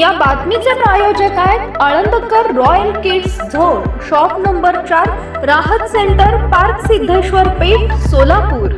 या बातमीचे प्रायोजक आहेत Alandkar royal kids zone shop number चार राहत सेंटर पार्क सिद्धेश्वर पेठ सोलापूर.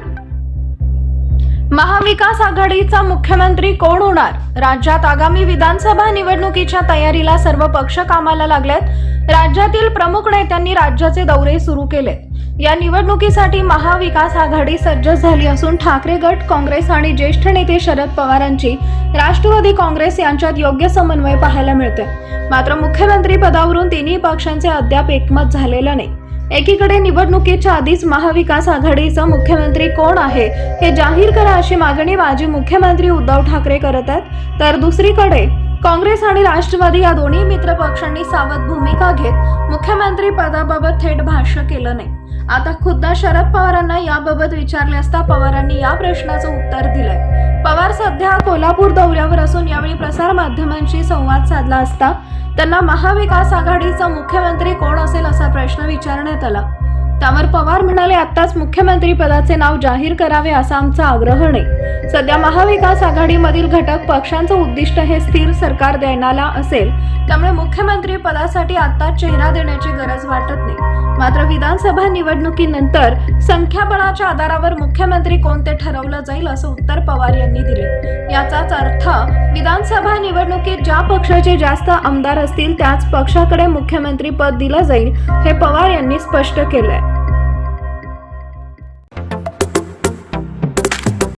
महाविकास आघाडीचा मुख्यमंत्री कोण होणार? राज्यात आगामी विधानसभा निवडणुकीच्या तयारीला सर्व पक्ष कामाला लागलेत. राज्यातील प्रमुख नेत्यांनी राज्याचे दौरे सुरू केले या निवडणुकीसाठी महाविकास आघाडी सज्ज झाली असून ठाकरे गट काँग्रेस आणि ज्येष्ठ नेते शरद पवारांची राष्ट्रवादी काँग्रेस यांच्यात योग्य समन्वय पाहायला मिळते मात्र मुख्यमंत्री पदावरून तिन्ही पक्षांचे अद्याप एकमत झालेलं नाही. एकीकडे निवडणुकीच्या आधीच महाविकास आघाडीचा मुख्यमंत्री कोण आहे हे जाहीर करा अशी मागणी माजी मुख्यमंत्री उद्धव ठाकरे करत आहेत तर दुसरीकडे काँग्रेस आणि राष्ट्रवादी या दोन्ही मित्र पक्षांनी सावध भूमिका घेत मुख्यमंत्री पदाबाबत थेट भाष्य केलं नाही. आता खुद्द शरद पवारांना याबाबत विचारले असता पवारांनी या प्रश्नाचं उत्तर दिलंय. पवार सध्या कोल्हापूर दौऱ्यावर असून यावेळी प्रसार माध्यमांशी संवाद साधला असता त्यांना महाविकास आघाडीचा मुख्यमंत्री कोण असेल असा प्रश्न विचारण्यात आला. त्यावर पवार म्हणाले आत्ताच मुख्यमंत्री पदाचे नाव जाहीर करावे असा आमचा आग्रह नाही. सध्या महाविकास आघाडीमधील घटक पक्षांचं उद्दिष्ट हे स्थिर सरकार देण्याला असेल. त्यामुळे मुख्यमंत्री पदासाठी आता चेहरा देण्याची गरज वाटत नाही. मात्र विधानसभा निवडणुकीनंतर संख्याबळाच्या आधारावर मुख्यमंत्री कोणते ठरवलं जाईल असं उत्तर पवार यांनी दिले. याचाच अर्थ विधानसभा निवडणुकीत ज्या पक्षाचे जास्त आमदार असतील त्याच पक्षाकडे मुख्यमंत्री पद दिलं जाईल हे पवार यांनी स्पष्ट केलंय.